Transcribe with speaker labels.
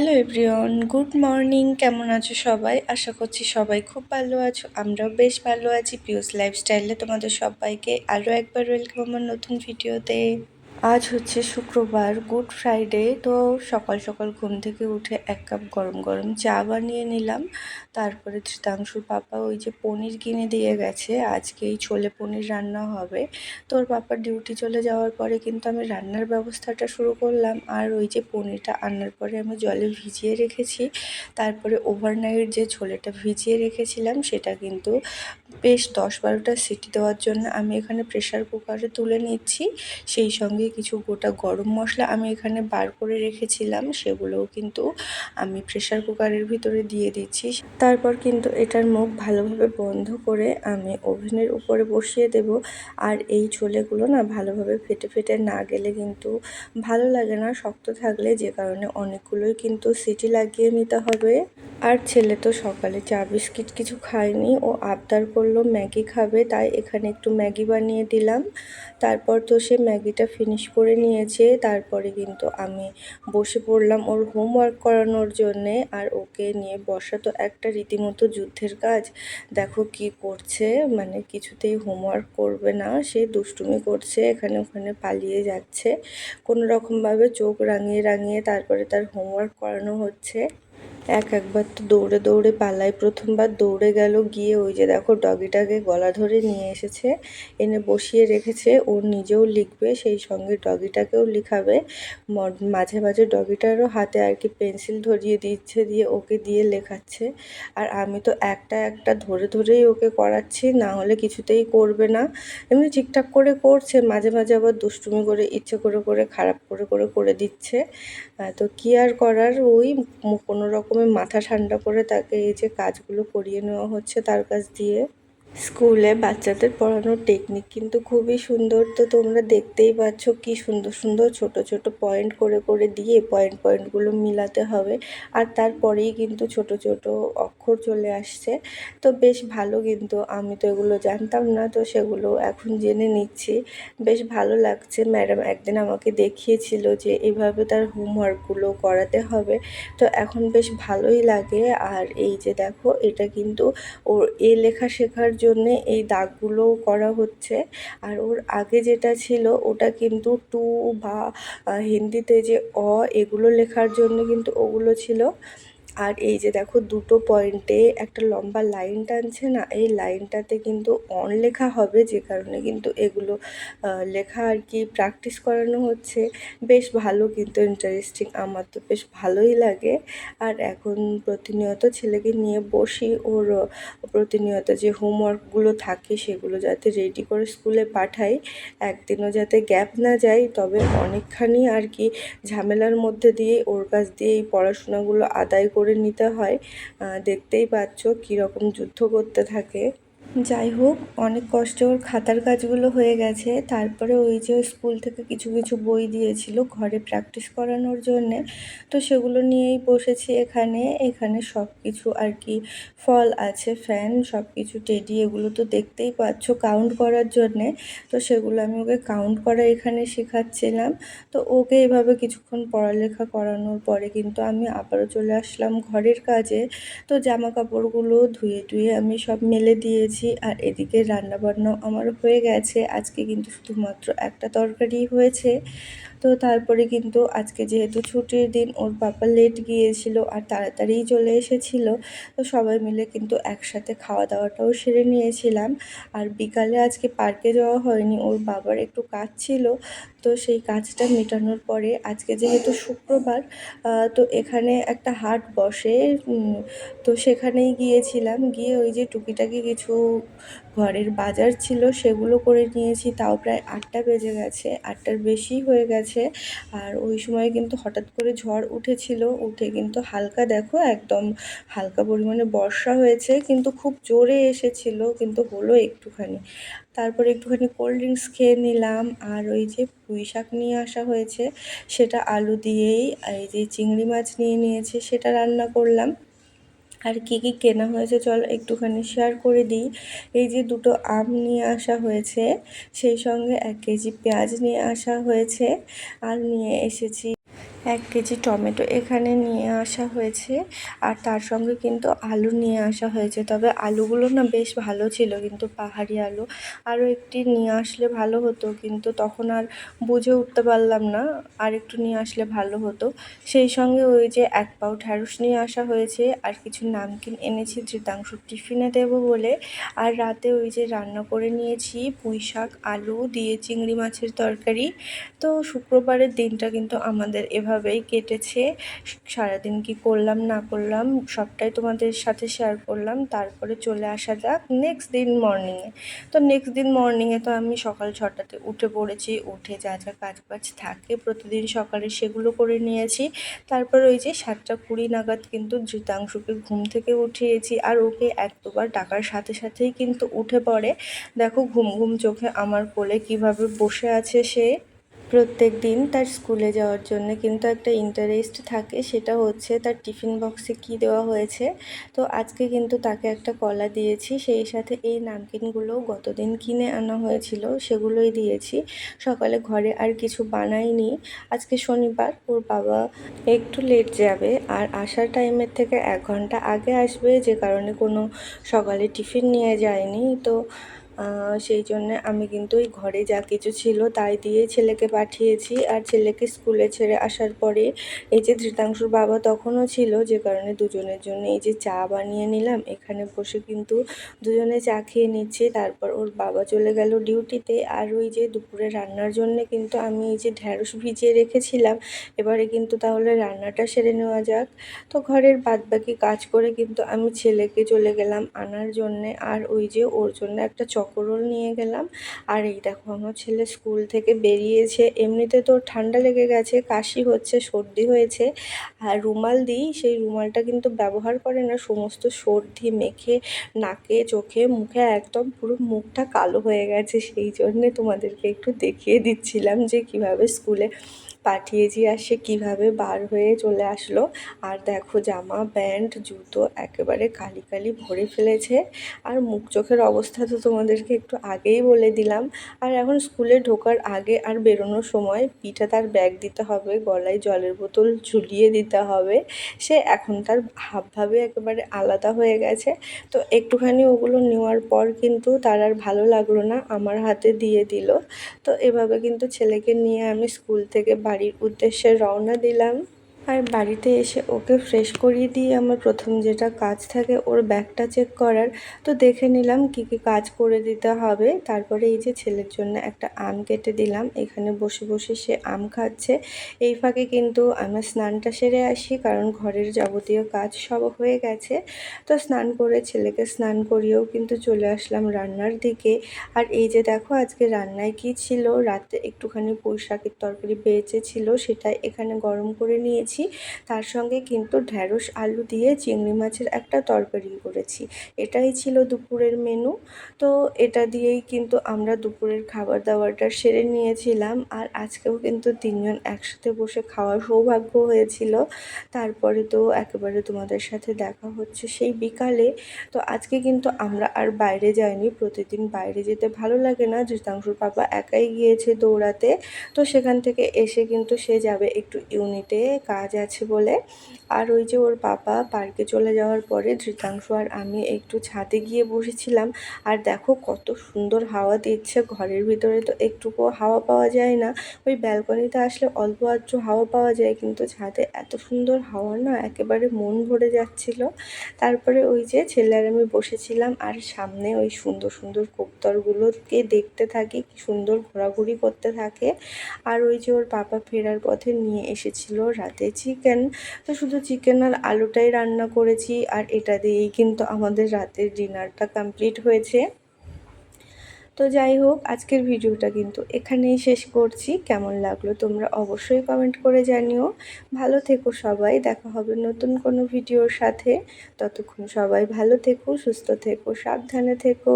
Speaker 1: Hello everyone good morning, কেমন আছো সবাই? আশা করছি সবাই খুব ভালো আছো, আমরাও বেশ ভালো আছি। পিউস লাইফস্টাইলে তোমাদের সবাইকে আরও একবার ওয়েলকাম আমার নতুন ভিডিওতে। আজ হচ্ছে শুক্রবার, গুড ফ্রাইডে, তো সকাল সকাল ঘুম থেকে উঠে এক কাপ গরম গরম চা বানিয়ে নিলাম। তারপরে ধৃতাংশুর পাপা ওই যে পনির কিনে দিয়ে গেছে আজকে এই ছোলে পনির রান্না হবে। তো ওর পাপার ডিউটি চলে যাওয়ার পরে কিন্তু আমি রান্নার ব্যবস্থাটা শুরু করলাম। আর ওই যে পনিরটা আনার পরে আমি জলে ভিজিয়ে রেখেছি। তারপরে ওভারনাইট যে ছোলেটা ভিজিয়ে রেখেছিলাম, সেটা কিন্তু বেশ দশ বারোটা সিটি দেওয়ার জন্য আমি এখানে প্রেশার কুকারে তুলে নিচ্ছি। সেই সঙ্গে কিছু গোটা গরম মশলা আমি এখানে বার করে রেখেছিলাম, সেগুলোও কিন্তু আমি প্রেশার কুকারের ভিতরে দিয়ে দিচ্ছি। তারপর কিন্তু এটার মুখ ভালোভাবে বন্ধ করে আমি ওভেনের উপরে বসিয়ে দেব। আর এই ছোলেগুলো না ভালোভাবে ফেটে ফেটে না গেলে কিন্তু ভালো লাগে না, শক্ত থাকলে যে কারণে অনেকগুলোই কিন্তু সিটি লাগিয়ে নিতে হবে। আর ছেলে তো সকালে চা বিস্কিট কিছু খায়নি, ও আবদার করল ম্যাগি খাবে, তাই এখানে একটু ম্যাগি বানিয়ে দিলাম। তারপর তো সে ম্যাগিটা ফিনিশ করে নিয়েছে, তারপরে কিন্তু আমি বসে পড়লাম ওর হোমওয়ার্ক করানোর জন্যে। আর ওকে নিয়ে বসা তো একটা রীতিমতো যুদ্ধের কাজ। দেখো কি করছে মানে কিছুতেই হোমওয়ার্ক করবে না। সে দুষ্টুমি করছে, এখানে ওখানে পালিয়ে যাচ্ছে। কোনো রকমভাবে চোখ রাঙিয়ে রাঙিয়ে তারপরে তার হোমওয়ার্ক করানো হচ্ছে। এক একবার তো দৌড়ে দৌড়ে পালায়। প্রথমবার দৌড়ে গেল, গিয়ে ওই যে দেখো ডগিটাকে গলা ধরে নিয়ে এসেছে, এনে বসিয়ে রেখেছে, ও নিজেও লিখবে, সেই সঙ্গে ডগিটাকেও লিখাবে। মাঝে মাঝে ডগিটারও হাতে আর কি পেন্সিল ধরিয়ে দিচ্ছে, দিয়ে ওকে দিয়ে লেখাচ্ছে। আর আমি তো একটা একটা ধরে ধরেই ওকে করাচ্ছি, না হলে কিছুতেই করবে না। এমনি ঠিকঠাক করে করছে, মাঝে মাঝে আবার দুষ্টুমি করে, ইচ্ছে করে করে, খারাপ করে করে করে দিচ্ছে। তো কী আর করার? ওই কোনো রকমের মাথা ঠান্ডা করে তাকে এই যে কাজগুলো করিয়ে নেওয়া হচ্ছে তার কাছ দিয়ে। স্কুলে বাচ্চাদের পড়ানোর টেকনিক কিন্তু খুবই সুন্দর। তো তোমরা দেখতেই পাচ্ছ কি সুন্দর সুন্দর ছোট ছোট পয়েন্ট করে করে দিয়ে পয়েন্ট পয়েন্টগুলো মিলাতে হবে। আর তারপরেই কিন্তু ছোট ছোট অক্ষর চলে আসছে। তো বেশ ভালো কিন্তু, আমি তো এগুলো জানতাম না, তো সেগুলো এখন জেনে নিচ্ছি। বেশ ভালো লাগছে। ম্যাডাম একদিন আমাকে দেখিয়েছিল যে এভাবে তার হোমওয়ার্কগুলো করাতে হবে। তো এখন বেশ ভালোই লাগে। আর এই যে দেখো, এটা কিন্তু ওর এ লেখা শেখার জন্যে এই দাগগুলো করা হচ্ছে। আর ওর আগে যেটা ছিল, ওটা কিন্তু টু বা হিন্দিতে যে অ, এগুলো লেখার জন্য কিন্তু ওগুলো ছিল। আর এই যে দেখো দুটো পয়েন্টে একটা লম্বা লাইন টানছে না, এই লাইনটাতে কিন্তু অন লেখা হবে যে কারণে কিন্তু এগুলো লেখা আর কি প্র্যাকটিস করানো হচ্ছে। বেশ ভালো কিন্তু ইন্টারেস্টিং আমার তো বেশ ভালোই লাগে। আর এখন প্রতিনিয়ত ছেলেকে নিয়ে বসি, ওর প্রতিনিয়ত যে হোমওয়ার্কগুলো থাকে সেগুলো যাতে রেডি করে স্কুলে পাঠাই, একদিনও যাতে গ্যাপ না যায়, তবে অনেকখানি আর কি ঝামেলার মধ্যে দিয়ে, ওর কাছ দিয়ে এই পড়াশোনাগুলো আদায় করে নিতে হয়। দেখতেই পাচ্ছ কীরকম যুদ্ধ করতে থাকে। যাই হোক, অনেক কষ্ট ওর খাতার কাজগুলো হয়ে গেছে। তারপরে ওই যে স্কুল থেকে কিছু কিছু বই দিয়েছিল ঘরে প্র্যাকটিস করানোর জন্যে। তো সেগুলো নিয়েই বসেছি এখানে। এখানে সব কিছু আর কি, ফল আছে ফ্যান সব কিছু টেডি এগুলো তো দেখতেই পাচ্ছ কাউন্ট করার জন্যে। তো সেগুলো আমি ওকে কাউন্ট করা এখানে শেখাচ্ছিলাম। তো ওকে এভাবে কিছুক্ষণ পড়ালেখা করানোর পরে কিন্তু আমি আবারও চলে আসলাম ঘরের কাজে। তো জামা কাপড়গুলো ধুয়ে ধুয়ে আমি সব মেলে দিয়েছি। নিয়েছি আর এদিকে রান্নাবান্নাও আমার হয়ে গেছে। আজকে কিন্তু শুধুমাত্র একটা তরকারি হয়েছে। তো তারপরে কিন্তু আজকে যেহেতু ছুটির দিন, ওর বাবা লেট গিয়েছিল আর তাড়াতাড়িই চলে এসেছিল। তো সবাই মিলে কিন্তু একসাথে খাওয়া দাওয়াটাও সেরে নিয়েছিলাম। আর বিকালে আজকে পার্কে যাওয়া হয়নি, ওর বাবার একটু কাজ ছিল। তো সেই কাজটা মেটানোর পরে আজকে যেহেতু শুক্রবার তো এখানে একটা হাট বসে তো সেখানেই গিয়েছিলাম। গিয়ে ওই যে টুকিটাকি কিছু ঘরের বাজার ছিল সেগুলো করে নিয়েছি। তাও প্রায় আটটা বেজে গেছে, আটটার বেশি হয়ে গেছে। আর ওই সময় কিন্তু হঠাৎ করে ঝড় উঠেছিল, উঠে কিন্তু হালকা দেখো, একদম হালকা পরিমাণে বর্ষা হয়েছে, কিন্তু খুব জোরে এসেছিল, কিন্তু হলো একটুখানি। তারপরে একটুখানি কোল্ড ড্রিঙ্কস খেয়ে নিলাম। আর ওই যে পুঁই শাক নিয়ে আসা হয়েছে। সেটা আলু দিয়েই, এই যে চিংড়ি মাছ নিয়ে নিয়েছে, সেটা রান্না করলাম। আর কি কি কেনা হয়েছে চলো একটুখানি শেয়ার করে দিই। এই যে দুটো আম নিয়ে আসা হয়েছে, সেই সঙ্গে এক কেজি পেঁয়াজ নিয়ে আসা হয়েছে। আর নিয়ে এসেছি এক কেজি টমেটো এখানে নিয়ে আসা হয়েছে। আর তার সঙ্গে কিন্তু আলু নিয়ে আসা হয়েছে। তবে আলুগুলো না বেশ ভালো ছিল, কিন্তু পাহাড়ি আলু। আরও একটি নিয়ে আসলে ভালো হতো, কিন্তু তখন আর বুঝে উঠতে পারলাম না। আর একটু নিয়ে আসলে ভালো হতো। সেই সঙ্গে ওই যে এক পাও ঢ্যাঁড়স নিয়ে আসা হয়েছে। আর কিছু নামকিন এনেছি ধৃতাংশ টিফিনে দেবো বলে। আর রাতে ওই যে রান্না করে নিয়েছি, পুঁই শাক, আলু দিয়ে চিংড়ি মাছের তরকারি। তো শুক্রবারের দিনটা কিন্তু আমাদের এভাবেই কেটেছে, সারাদিন কি করলাম, না করলাম, সবটাই তোমাদের সাথে শেয়ার করলাম, তারপরে চলে আসা যাক নেক্সট দিন মর্নিংয়ে তো নেক্সট দিন মর্নিংয়ে তো আমি সকাল ছটাতে উঠে পড়েছি, উঠে যা যা কাজ বাজ থাকে প্রতিদিন সকালে সেগুলো করে নিয়েছি। তারপর ওই যে সাতটা কুড়ি নাগাদ কিন্তু ধৃতাংশুকে ঘুম থেকে উঠিয়েছি, আর ওকে এক দুবার ডাকার সাথে সাথেই কিন্তু উঠে পড়ে। দেখো ঘুম ঘুম চোখে আমার কোলে কীভাবে বসে আছে সে। প্রত্যেক দিন তার স্কুলে যাওয়ার জন্য কিন্তু একটা ইন্টারেস্ট থাকে, সেটা হচ্ছে তার টিফিন বক্সে কি দেওয়া হয়েছে। তো আজকে কিন্তু তাকে একটা কলা দিয়েছি, সেই সাথে এই নামকিনগুলো গতদিন কিনে আনা হয়েছিল, সেগুলোই দিয়েছি। সকালে ঘরে আর কিছু বানাইনি। আজকে শনিবার, ওর বাবা একটু লেট যাবে আর আসার টাইমের থেকে এক ঘণ্টা আগে আসবে, যে কারণে কোনো সকালে টিফিন নিয়ে যায়নি। তো সেই জন্যে আমি কিন্তু ওই ঘরে যা কিছু ছিল তাই দিয়ে ছেলেকে পাঠিয়েছি। আর ছেলেকে স্কুলে ছেড়ে আসার পরে এই যে ধৃতাংশুর বাবা তখনও ছিল, যে কারণে দুজনের জন্য এই যে চা বানিয়ে নিলাম। এখানে বসে কিন্তু দুজনে চা খেয়ে নিচ্ছি। তারপর ওর বাবা চলে গেল ডিউটিতে। আর ওই যে দুপুরে রান্নার জন্য কিন্তু আমি এই যে ঢ্যাঁড়স ভিজিয়ে রেখেছিলাম। এবারে কিন্তু তাহলে রান্নাটা সেরে নেওয়া যাক। তো ঘরের বাদবাকি কাজ করে কিন্তু আমি ছেলেকে চলে গেলাম আনার জন্যে। আর ওই যে ওর জন্য একটা চক চকোরোল নিয়ে গেলাম। আর এই দেখো, আমার ছেলে স্কুল থেকে বেরিয়েছে। এমনিতে তো ঠান্ডা লেগে গেছে, কাশি হচ্ছে, সর্দি হয়েছে। আর রুমাল দিই, সেই রুমালটা কিন্তু ব্যবহার করে না। সমস্ত সর্দি মেখে, নাকে, চোখে, মুখে একদম পুরো মুখটা কালো হয়ে গেছে। সেই জন্যে তোমাদেরকে একটু দেখিয়ে দিচ্ছিলাম যে কীভাবে স্কুলে পাঠিয়েছি আর সে কীভাবে বার হয়ে চলে আসলো। আর দেখো জামা, প্যান্ট, জুতো একেবারে কালি কালি ভরে ফেলেছে। আর মুখ চোখের অবস্থা তো তোমাদেরকে একটু আগেই বলে দিলাম। আর এখন স্কুলে ঢোকার আগে আর বেরোনোর সময় পিঠে তার ব্যাগ দিতে হবে, গলায় জলের বোতল ঝুলিয়ে দিতে হবে। সে এখন তার হাবভাবে একেবারে আলাদা হয়ে গেছে। তো একটুখানি ওগুলো নেওয়ার পর কিন্তু তার আর ভালো লাগল না, আমার হাতে দিয়ে দিল। তো এভাবে কিন্তু ছেলেকে নিয়ে আমি স্কুল থেকে বাড়ির উদ্দেশ্যে রওনা দিলাম। আর বাড়িতে এসে ওকে ফ্রেশ করিয়ে দিয়ে আমার প্রথম যেটা কাজ থাকে ওর ব্যাগটা চেক করার। তো দেখে নিলাম কি কি কাজ করে দিতে হবে। তারপরে এই যে ছেলের জন্য একটা আম কেটে দিলাম। এখানে বসে বসে সে আম খাচ্ছে। এই ফাঁকে কিন্তু আমার স্নানটা সেরে আসি কারণ ঘরের যাবতীয় কাজ সব হয়ে গেছে। তো স্নান করে ছেলেকে স্নান করিয়েও কিন্তু চলে আসলাম রান্নার দিকে। আর এই যে দেখো আজকে রান্নায় কি ছিল? রাতে একটুখানি পোশাকের তরকারি বেঁচে ছিল, সেটা এখানে গরম করে নিয়েছি। করেছি। তার সঙ্গে কিন্তু ঢ্যাঁড়স, আলু দিয়ে চিংড়ি মাছের একটা তরকারি করেছি। এটাই ছিল দুপুরের মেনু তো এটা দিয়েই কিন্তু আমরা দুপুরের খাবার দাবারটা সেরে নিয়েছিলাম। আর আজকেও কিন্তু তিনজন একসাথে বসে খাওয়ার সৌভাগ্য হয়েছিল। তারপরে তো একেবারে তোমাদের সাথে দেখা হচ্ছে সেই বিকালে। তো আজকে কিন্তু আমরা আর বাইরে যাইনি। প্রতিদিন বাইরে যেতে ভালো লাগে না। জিতাংশুর পাপা একাই গিয়েছে দৌড়াতে। তো সেখান থেকে এসে কিন্তু সে যাবে একটু ইউনিটে কাজ কাজ আছে বলে। আর ওই যে ওর বাবা পার্কে চলে যাওয়ার পরে ধৃতাংশু আর আমি একটু ছাদে গিয়ে বসেছিলাম। আর দেখো কত সুন্দর হাওয়া দিচ্ছে, ঘরের ভিতরে তো একটুকু হাওয়া পাওয়া যায় না। ওই ব্যালকনিতে আসলে অল্প আধটু হাওয়া পাওয়া যায়, কিন্তু ছাদে এত সুন্দর হাওয়া না, একেবারে মন ভরে যাচ্ছিল। তারপরে ওই যে ছেলে আর আমি বসেছিলাম, আর সামনে ওই সুন্দর সুন্দর কবুতরগুলোকে দেখতে থাকি সুন্দর ঘোরাঘুরি করতে থাকে। আর ওই যে ওর বাবা ফেরার পথে নিয়ে এসেছিল রাতে চিকেন তো শুধু চিকেন আর আলুটাই রান্না করেছি, আর এটা দিয়েই কিন্তু আমাদের রাতের ডিনারটা কমপ্লিট হয়েছে। তো যাই হোক, আজকের ভিডিওটা কিন্তু এখানেই শেষ করছি। কেমন লাগল তোমরা অবশ্যই কমেন্ট করে জানিও। ভালো থেকো সবাই, দেখা হবে নতুন কোনো ভিডিওর সাথে। ততক্ষণ সবাই ভালো থেকো, সুস্থ থেকো, সাবধানে থেকো।